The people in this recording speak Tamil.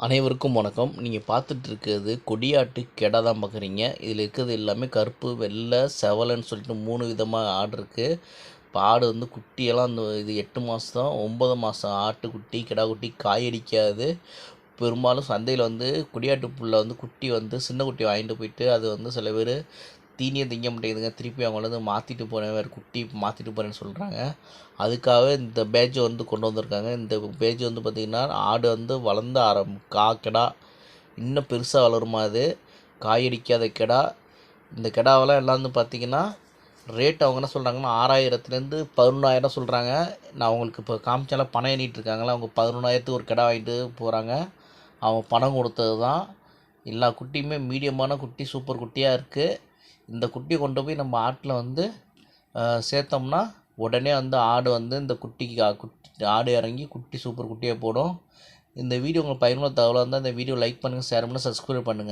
அனைவருக்கும் வணக்கம். நீங்கள் பார்த்துட்டு இருக்கிறது கொடியாட்டு கெடா தான் பார்க்குறீங்க இதில் இருக்கிறது எல்லாமே கருப்பு வெள்ளை செவலைன்னு சொல்லிட்டு மூணு விதமாக ஆடு இருக்குது இப்போ ஆடு வந்து குட்டியெல்லாம் அந்த இது எட்டு மாதம் ஒம்பது மாதம் ஆட்டுக்குட்டி கிடா குட்டி காயடிக்காது. பெரும்பாலும் சந்தையில் வந்து கொடியாட்டு புல்லை வந்து குட்டி வந்து சின்ன குட்டி வாங்கிட்டு போயிட்டு அது வந்து சில பேர் தீனியை திங்க மாட்டேங்குதுங்க. திருப்பி அவங்க வந்து மாற்றிட்டு போகிறேன் வேறு குட்டி மாற்றிட்டு போகிறேன்னு சொல்கிறாங்க அதுக்காக இந்த பேஜை வந்து கொண்டு வந்திருக்காங்க. இந்த பேஜ் வந்து பார்த்திங்கன்னா ஆடு வந்து வளர்ந்த ஆரம். கா கெடா. இன்னும் பெருசாக வளருமா அது? காயடிக்காத கெடா. இந்த கெடாவெல்லாம் எல்லாம் வந்து பார்த்திங்கன்னா ரேட் அவங்க என்ன சொல்கிறாங்கன்னா ஆறாயிரத்துலேருந்து பதினொன்றாயிரம் சொல்கிறாங்க நான் அவங்களுக்கு இப்போ காமிச்சாலும் பணம் எண்ணிட்டு இருக்காங்களா அவங்க பதினொன்றாயிரத்துக்கு ஒரு கெடா வாங்கிட்டு போகிறாங்க அவங்க பணம் கொடுத்தது தான் எல்லா குட்டியுமே மீடியமான குட்டி சூப்பர் குட்டியாக இருக்குது இந்த குட்டியை கொண்டு போய் நம்ம ஆட்டில் வந்து சேர்த்தோம்னா உடனே வந்து ஆடு வந்து இந்த குட்டிக்கு குட்டி ஆடு இறங்கி குட்டி சூப்பர் குட்டியாக போடும். இந்த வீடியோ உங்களுக்கு பயனுள்ள தகவலாக இருந்தால் இந்த வீடியோ லைக் பண்ணுங்கள் ஷேர் பண்ணுங்கள் சப்ஸ்கிரைப் பண்ணுங்கள்